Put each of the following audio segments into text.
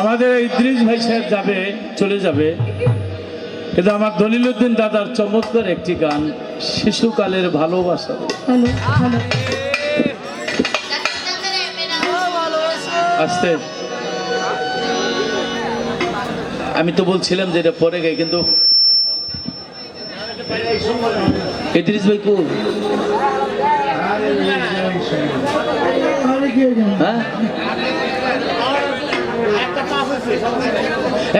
আমাদের এই ইদ্রিস ভাই সাহেব যাবে চলে যাবে কিন্তু আমার দলিলুদ্দিন দাদার চমৎকার একটি গান শিশুকালের ভালোবাসা আসতে আমি তো বলছিলাম যে এটা পরে গাই কিন্তু ইদ্রিস ভাই কো হ্যাঁ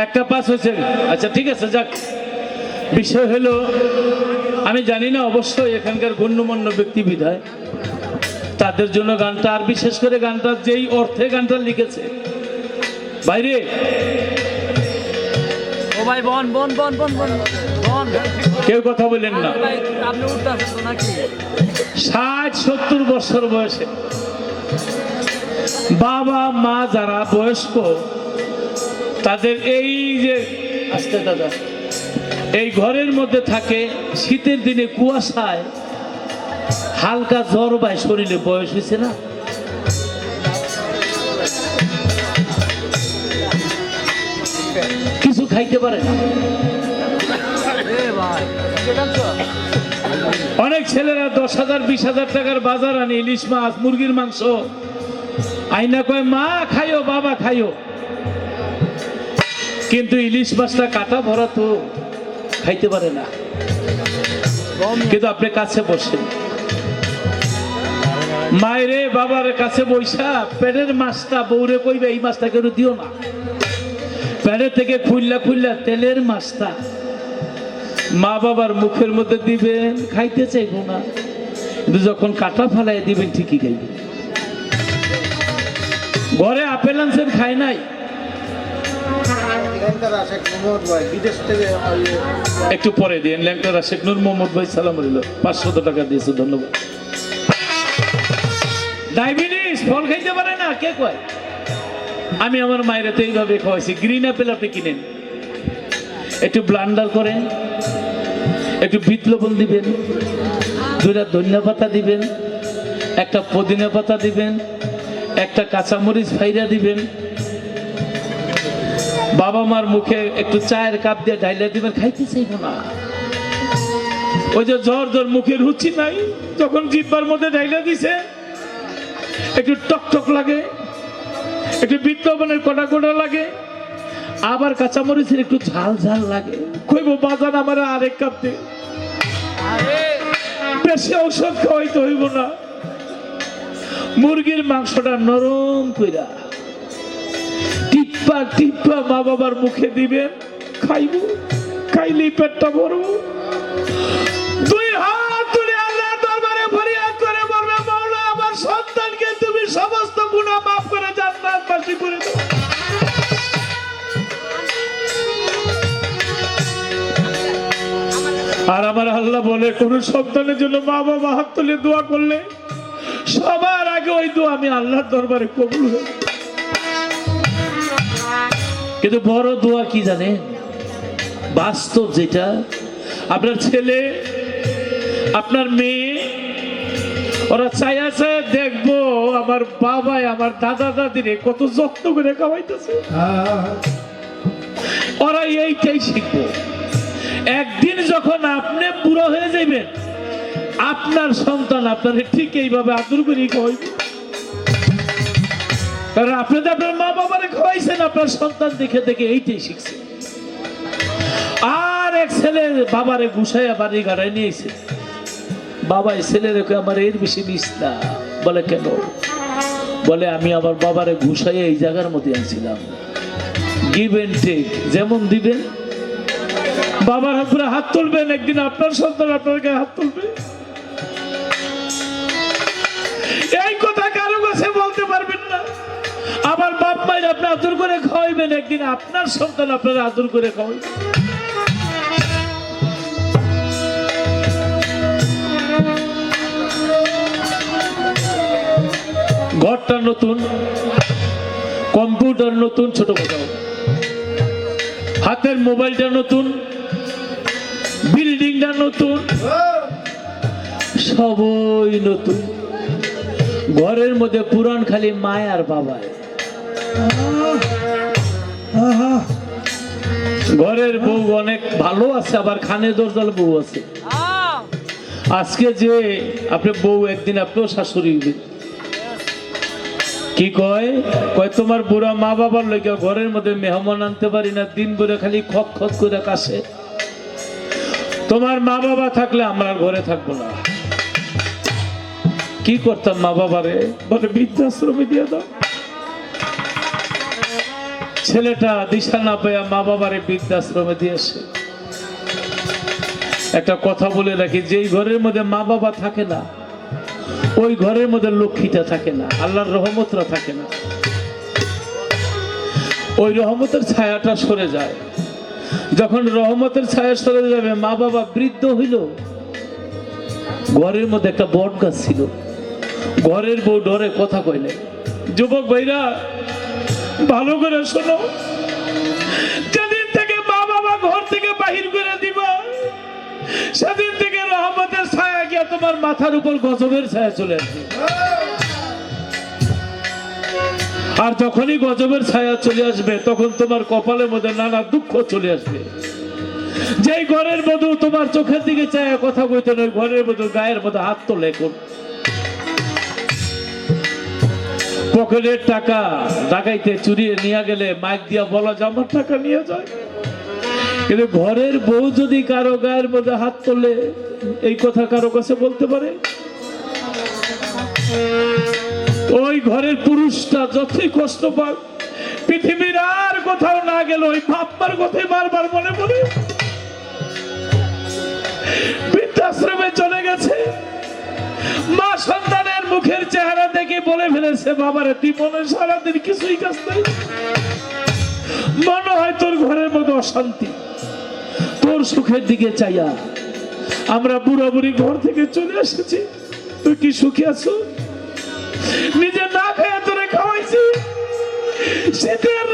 একটা পাস হয়েছে। আচ্ছা ঠিক আছে যাক। বিষয় হলো আমি জানি না অবশ্যই এখানকার গণ্যমান্য ব্যক্তি বিধায় তাদের জন্য গানটা আর বিশেষ করে গানটা যেই অর্থে গানটা লিখেছে। বাইরে। ও ভাই বন বন বন বন বন বন। কেউ কথা বলেন না। আপনি উঠতে আসেন নাকি? ষাট সত্তর বছর বয়সে বাবা মা যারা বয়স্ক তাদের এই যে আসতে দাদা। এই ঘরের মধ্যে থাকে শীতের দিনে কুয়াশায় হালকা জ্বর বাই শরীরে বয়স হয়েছে না? কিছু খাইতে পারে না? অনেক ছেলেরা দশ হাজার বিশ হাজার টাকার বাজার আনে ইলিশ মাছ মুরগির মাংস। আইনা কয় মা খাইও বাবা খাইও। কিন্তু ইলিশ মাছটা কাটা ভরা তো খাইতে পারে না। কিন্তু আপনি কাছে বসেন। মায়েরে, বাবার কাছে বৈশা পেটের মাছটা বউরে কইবে, এই মাছটা কেউ দিও না। পেটের থেকে খুললা খুললা তেলের মাছটা মা বাবার মুখের মধ্যে দিবেন, খাইতে চাইব না। কিন্তু যখন কাটা ফেলাই দিবেন, ঠিকই খাইবে। ঘরে আপেল আনছেন, খায় নাই? একটু পরে দিন ল্যাংটার শেখ নূর মোহাম্মদ ভাই, সালাম রইল পাঁচশত টাকা দিয়েছে, ধন্যবাদ। ডায়াবেটিস, ফল খাইতে পারে না, কে কয়? আমি আমার মায়ের তো এইভাবে খাওয়াইছি গ্রিন অ্যাপেল আপনি কিনেন। একটু ব্লান্ডার করেন, একটু বিট লবণ দিবেন, দুইটা ধনিয়া পাতা দিবেন, একটা পুদিনা পাতা দিবেন, একটা কাঁচামরিচ ফাইরা দিবেন বাবা মার মুখে একটু চায়ের কাপ দিয়ে ঢাইলে দিবেন খাইতে চাইব না ওই যে জ্বর জ্বর মুখে রুচি নাই, যখন জিব্বার মধ্যে ঢাইলে দিছে, একটু টক টক লাগে, একটু বিদ্যমানের কটা কটা লাগে, আবার কাঁচামরিচের একটু ঝাল ঝাল লাগে। কইব, বাজান আমার আরেক কাপ দে। বেশি ঔষধ খাওয়াইতে হইব না। মুরগির মাংসটা নরম কইরা। টিপ্পা টিপ্পা মা বাবার মুখে দিবেন খাইব, খাইলেই পেটটা ভরব। হাত তুলে আল্লাহর দরবারে আমার সন্তানকে তুমি সমস্ত গুনাহ মাফ করে আর আমার আল্লাহ বলে, কোন সন্তানের জন্য মা বাবা হাত তুলে দোয়া করলে সবার আগে ওই দোয়া আমি আল্লাহর দরবারে কবুল হয়ে কিন্তু বড় দোয়া কি জানে বাস্তব যেটা, আপনার ছেলে, আপনার মেয়ে, ওরা চাই আছে দেখব, আমার বাবাই, আমার দাদা দাদিরে কত যত্ন করে খাওয়াইতেছে ওরা এইটাই শিখব। একদিন যখন আপনি বুড়ো হয়ে যাবেন আপনার সন্তান আপনার ঠিক এইভাবে আদর করে খাওয়াইবে। কারণ আপনি তো আপনার মা বাবারে খাওয়াইছেন আপনার সন্তান দেখে দেখে এইটাই শিখছে। আর এক ছেলে বাবারে গুছাইয়া বাড়ি গাড়ায় নিয়েছে বাবা, এই ছেলের আমার এর বেশি নিস না। বলে, কেন? বলে, আমি আমার বাবারে ঘুষাইয়া এই জায়গার মধ্যে আনছিলাম। গিভ এন্ড টেক যেমন দিবেন। বাবার উপরে হাত তুলবেন, একদিন আপনার সন্তান আপনার গায়ে হাত তুলবে। এই কথা কারও কাছে বলতে বাপ আপনি আদর করে খাওয়াইবেন একদিন, আপনার সন্তান আপনার আদর করে খাওয়াইবে। ঘরটা নতুন, কম্পিউটার নতুন, ছোট কোথাও হাতের মোবাইলটা নতুন, বিল্ডিংটা নতুন, সবই নতুন। ঘরের মধ্যে পুরান খালি মায় আর বাবায় ঘরের বউ অনেক ভালো আছে আবার খানে দরজাল বউ আছে। আজকে যে আপনি বউ একদিন আপনিও শাশুড়ি কি কয়? কয় তোমার বুড়া মা বাবার লইয়া ঘরের মধ্যে মেহমান আনতে পারি না দিন ভরে খালি খক খক করে কাশে। তোমার মা বাবা থাকলে আমরা ঘরে থাকব না। কি করতাম মা বাবারে? বলে বৃদ্ধাশ্রমে দিয়ে দাও। ছেলেটা দিশা না পেয়া মা বাবার বাবারে বৃদ্ধাশ্রমে দিয়েছে একটা কথা বলে রাখি, যেই ঘরের মধ্যে মা বাবা থাকে না, ওই ঘরের মধ্যে লক্ষ্মীটা থাকে না, আল্লাহর রহমতরা থাকে না। ওই রহমতের ছায়াটা সরে যায়। যখন রহমতের ছায়া সরে যাবে, মা বাবা বৃদ্ধ হইল। ঘরের মধ্যে একটা বট গাছ ছিল। ঘরের বউ ডরে কথা কইলে, যুবক ভাইরা ভালো করে শোনো। যেদিন থেকে মা বাবা ঘর থেকে বাহির করে দিবা, সেদিন থেকে রহমতের ছায়া গিয়া তোমার মাথার উপর গজবের ছায়া চলে আসবে। আর যখনই গজবের ছায়া চলে আসবে, তখন তোমার কপালের মধ্যে নানা দুঃখ চলে আসবে। যেই ঘরের মধু তোমার চোখের দিকে চায়, কথা কইতে ওই ঘরের মধ্যে গায়ের মধ্যে হাত তোলে কোন পকেটের টাকা ডাকাইতে চুরিয়ে নিয়ে গেলে মাইক দিয়া বলা যে আমার টাকা নিয়ে যায়। কিন্তু ঘরের বউ যদি কারও গায়ের মধ্যে হাত তোলে, এই কথা কারও কাছে বলতে পারে? ওই ঘরের পুরুষটা যতই কষ্ট পাক, পৃথিবীর আর কোথাও না গেল ওই বাপ্পার কথাই বারবার মনে পড়ে। বৃদ্ধাশ্রমে চলে গেছে। মা সন্তানের মুখের চেহারা দেখে বলে ফেলেছে, বাবারে, তুই মনে সারাদিন কিছুই কাজ নাই মনে হয় তোর ঘরের মতো অশান্তি। তোর সুখের দিকে চাইয়া আমরা বুড়া বুড়ি ঘর থেকে চলে এসেছি। তুই কি সুখে আছো? নিজে না খেয়ে তোরে খাওয়াইছি। শীতের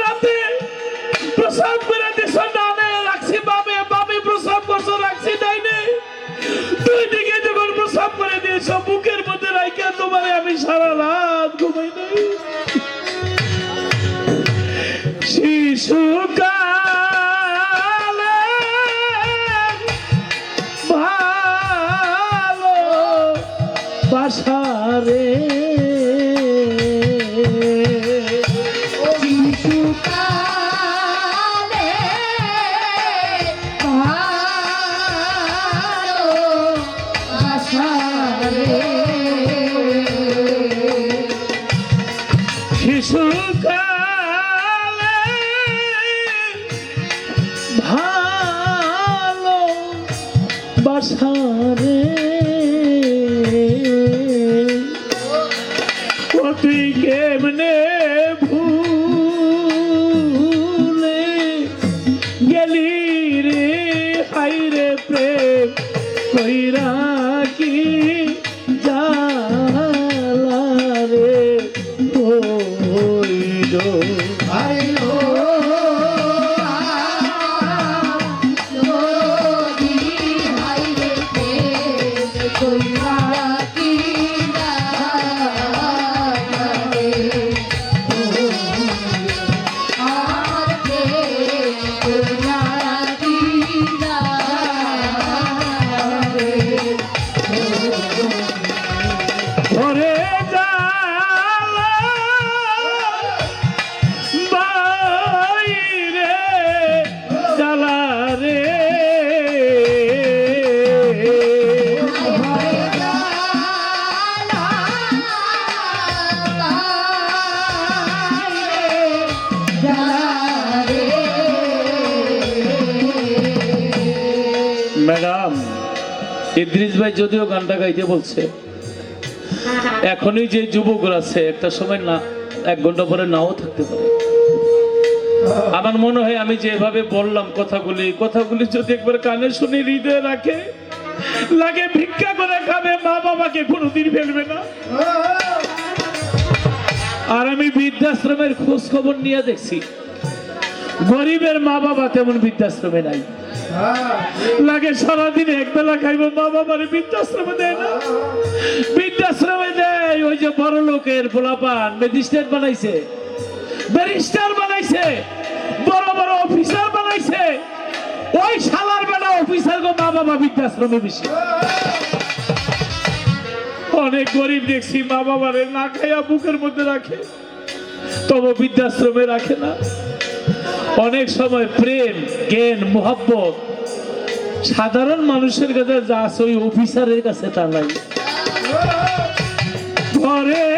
ভালো কইরা ইদ্রিস ভাই যদিও গানটা গাইতে বলছে। এখনই যে যুবকরা আছে, একটা সময় না, এক ঘণ্টা পরে নাও থাকতে পারে। আমার মনে হয় আমি যেভাবে বললাম কথাগুলি কথাগুলি যদি একবার কানে শুনে হৃদয়ে রাখে, লাগে ভিক্ষা করে খাবে, মা বাবাকে কোনোদিন ফেলবে না। আর আমি বৃদ্ধাশ্রমের খোঁজ খবর নিয়ে দেখছি, গরিবের মা বাবা তেমন বৃদ্ধাশ্রমে নাই। লাগে সারাদিন একবেলা খাইব মা বাবার বৃদ্ধাশ্রমে দেয় না। বৃদ্ধাশ্রমে দেয়, ওই যে বড় লোকের পোলাপান, ম্যাজিস্ট্রেট বানাইছে, ব্যারিস্টার বানাইছে, বড় বড় অফিসার বানাইছে। ওই শালার বেলা অফিসার গো, মা বাবা বৃদ্ধাশ্রমে বেশি অনেক গরিব দেখছি, মা বাবারে না খাইয়া বুকের মধ্যে রাখে, তবে বৃদ্ধাশ্রমে রাখে না। অনেক সময় প্রেম, জ্ঞান, মোহাব্বত সাধারণ মানুষের কাছে যা আছে ওই অফিসারের কাছে তা নাই। ঘরে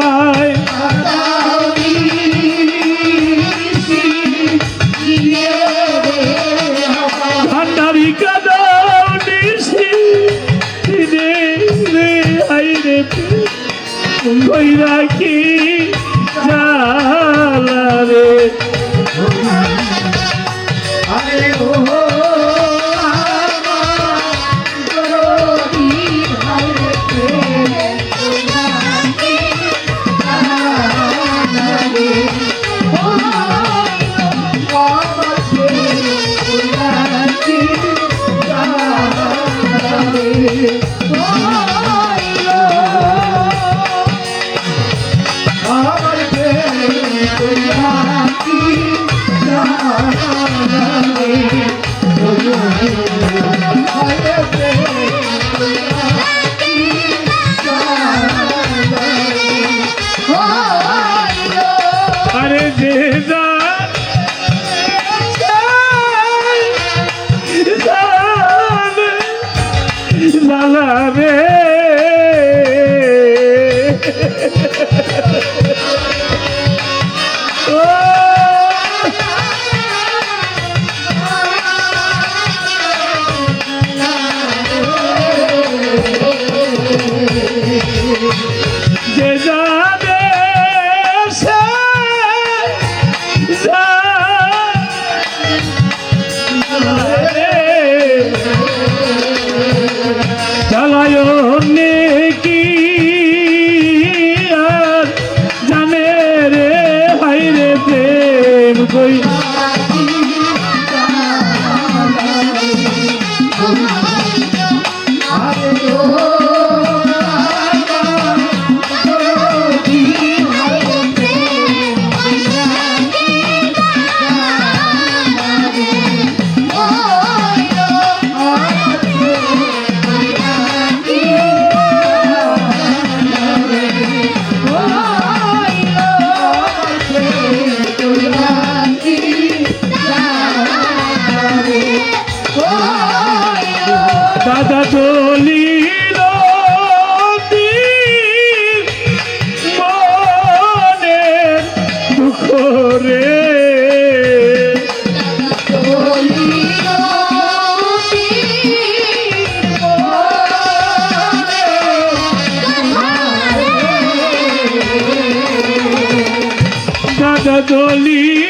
আমার দাদা